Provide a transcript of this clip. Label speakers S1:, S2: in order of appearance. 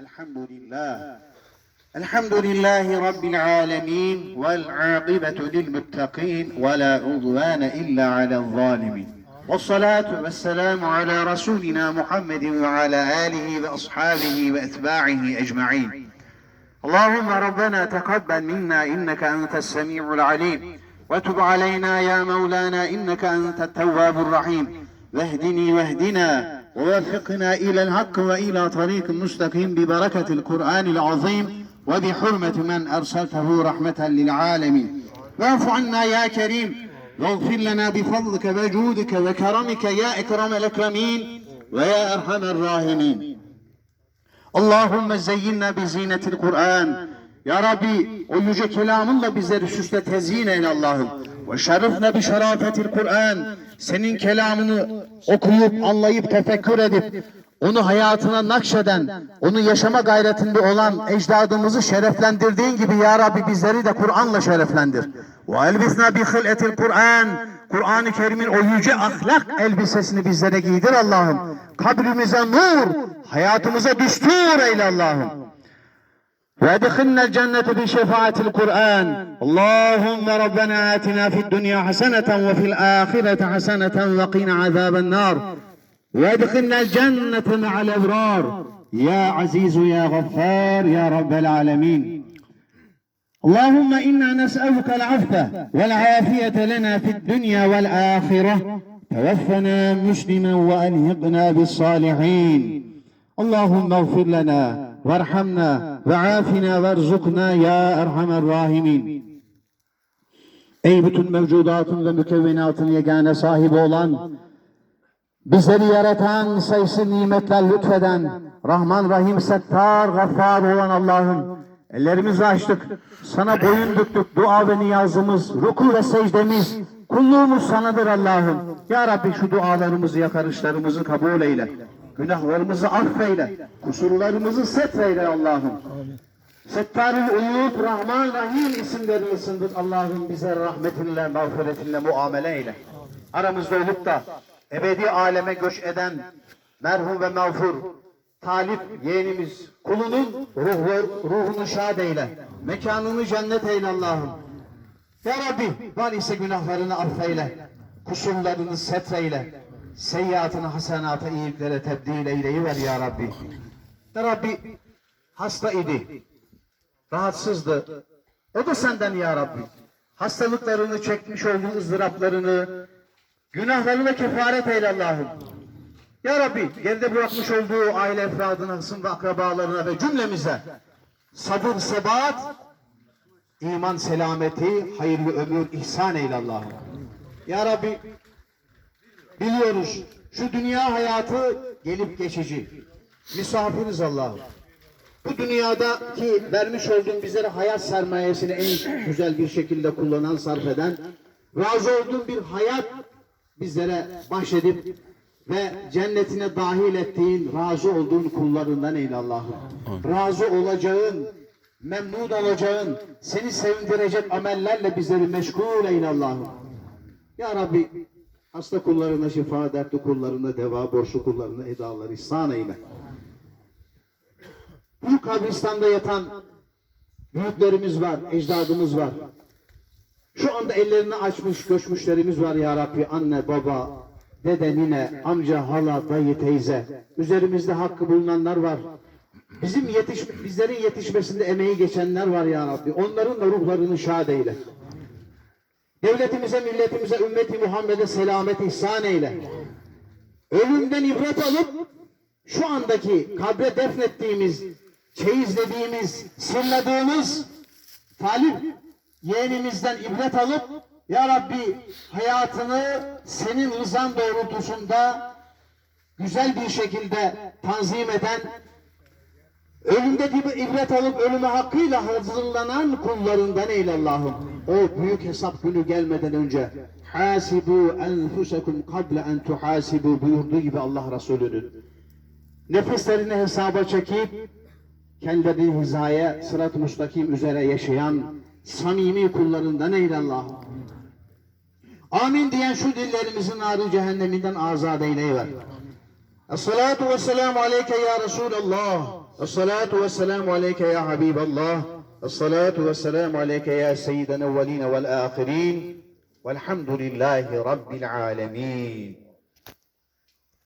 S1: الحمد لله. الحمد لله رب العالمين والعاقبة للمتقين ولا عدوان إلا على الظالمين. والصلاة والسلام على رسولنا محمد وعلى آله وأصحابه وأتباعه أجمعين. اللهم ربنا تقبل منا إنك أنت السميع العليم. وتب علينا يا مولانا إنك أنت التواب الرحيم. واهدني واهدنا ووفقنا إلى الحق وإلى طريق مستقيم ببركة القرآن العظيم وبحرمة من أرسلته رحمة للعالمين واعف عنا يا كريم واغفر لنا بفضلك وجودك وكرمك يا أكرم الأكرمين ويا أرحم الراحمين Allahümme zeyyinna bi zinetil Kur'an. Ya Rabbi o yüce kelamınla bizleri süsle tezyin eyle Allah'ım. Ve şerifne bi şerafetil Kur'an. Senin kelamını okuyup, anlayıp, tefekkür edip, onu hayatına nakşeden, onu yaşama gayretinde olan ecdadımızı şereflendirdiğin gibi Ya Rabbi bizleri de Kur'an'la şereflendir. Ve elbisna bi hıl'etil Kur'an. Kur'an-ı Kerim'in o yüce ahlak elbisesini bizlere giydir Allah'ım. Kabrimize nur, hayatımıza düstur eyle Allah'ım. وادخلنا الجنة بشفاعة القرآن. اللهم ربنا آتنا في الدنيا حسنة وفي الآخرة حسنة وقنا عذاب النار. وادخلنا الجنة مع الأبرار. يا عزيز يا غفار يا رب العالمين. اللهم إنا نسألك العفو والعافية لنا في الدنيا والآخرة. توفنا مسلما وألهقنا بالصالحين. اللهم اغفر لنا وارحمنا ve afina verzukna ya erhamer rahimin. Ey bütün mevcudatın ve mükevvinatın yegane sahibi olan, bizleri yaratan, sayısı nimetler lütfeden, Rahman, Rahim, Settar, Gaffar olan Allah'ım, ellerimizi açtık, sana boyun düktük, dua ve niyazımız, ruku ve secdemiz, kulluğumuz sanadır Allah'ım. Ya Rabbi şu dualarımızı, yakarışlarımızı kabul eyle. Günahlarımızı affeyle, kusurlarımızı setreyle Allah'ım. Settarül Uyub, Rahman, Rahim isimlerini ısındır. Allah'ım bize rahmetinle, mağfiretinle muamele eyle. Aramızda olup da ebedi aleme göç eden merhum ve mağfur talip yeğenimiz kulunun ruhu, ruhunu şad eyle. Mekanını cennet eyle Allah'ım. Ya Rabbi var ise günahlarını affeyle. Kusurlarını setreyle. Seyyiatını hasenata iyiliklere tebdil eyleyiver ya Rabbi. Ya Rabbi hasta idi. Rahatsızdı. O da senden ya Rabbi. Hastalıklarını çekmiş olduğu ızdıraplarını, günahlarına kefaret eyle Allah'ım. Ya Rabbi geride bırakmış olduğu aile efradına, hısım ve akrabalarına ve cümlemize sabır, sebat, iman, selameti, hayırlı ömür ihsan eyle Allah'ım. Ya Rabbi biliyoruz şu dünya hayatı gelip geçici. Misafiriz Allah'ım. Bu dünyadaki vermiş olduğun bizlere hayat sermayesini en güzel bir şekilde kullanan, sarf eden, razı olduğun bir hayat bizlere bahşedip ve cennetine dahil ettiğin, razı olduğun kullarından eyle Allah'ım. Razı olacağın, memnun olacağın, seni sevindirecek amellerle bizleri meşgul eyle Allah'ım. Ya Rabbi hasta kullarına şifa, dertli kullarına deva, borçlu kullarına edaları ihsan eyle. Bu kabristanda yatan büyüklerimiz var, ecdadımız var. Şu anda ellerini açmış göçmüşlerimiz var ya Rabbi. Anne, baba, dede, nine, amca, hala, dayı, teyze. Üzerimizde hakkı bulunanlar var. Bizim yetiş, bizlerin yetişmesinde emeği geçenler var ya Rabbi. Onların da ruhlarını şad eyle. Devletimize, milletimize, ümmeti Muhammed'e selamet ihsan eyle. Ölümden ibret alıp şu andaki kabre defnettiğimiz, çeyizlediğimiz, sırladığımız talip yeğenimizden ibret alıp Ya Rabbi hayatını senin rızan doğrultusunda güzel bir şekilde tanzim eden Ölümde gibi ibret alıp ölüme hakkıyla hazırlanan kullarından eyle Allah'ım. O büyük hesap günü gelmeden önce hasibu enfusekum kable en tuhasibu buyurduğu gibi Allah Resulü'nün nefislerini hesaba çekip kendilerini hizaya sırat-ı müstakim üzere yaşayan samimi kullarından eyle Allah'ım. Amin diyen şu dillerimizin narı cehenneminden azat eyleyiver. Esselatu vesselamu aleyke ya Resulallah. الصلاة والسلام عليك يا حبيب الله. الصلاة والسلام عليك يا سيد الأولين والآخرين. والحمد لله رب العالمين.